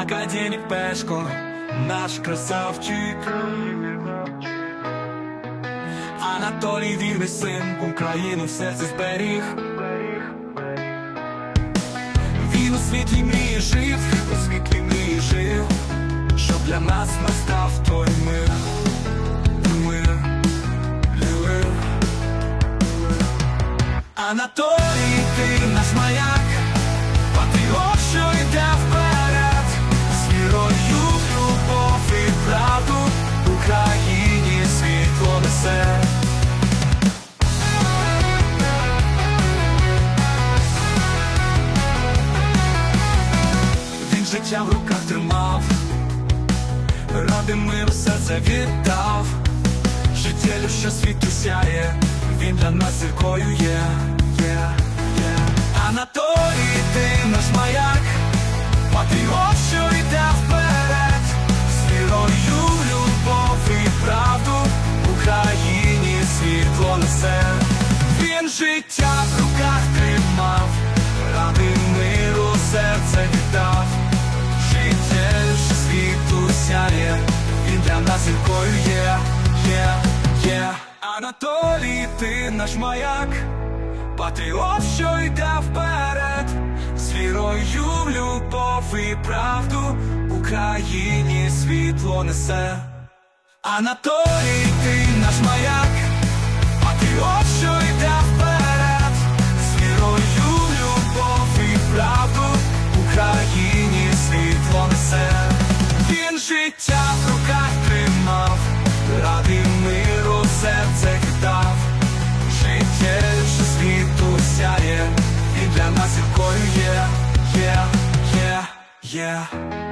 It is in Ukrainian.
Академік Пешко, наш красавчик. Анатолій вірний син, Україну в серці зберіг. Він у світлі мрії жив, у світлі мрії жив, щоб для нас настав той мир. Анатолій, ти наш маяк, життя в руках тримав, ради миру серце віддав, життєлю, що світу сяє, він для нас зіркою є, є, є. Анатолій, ти наш маяк, патріот, що йде вперед, з вірою, любов і правду Україні світло несе. Він життя в руках тримав, ради миру серце Анатолій, ти наш маяк, патріот, що йде вперед, з вірою в любов і правду Україні світло несе. Анатолій, ти наш маяк, патріот, що йде вперед, з вірою в любов і правду Україні світло несе. Він життя в руках Yeah.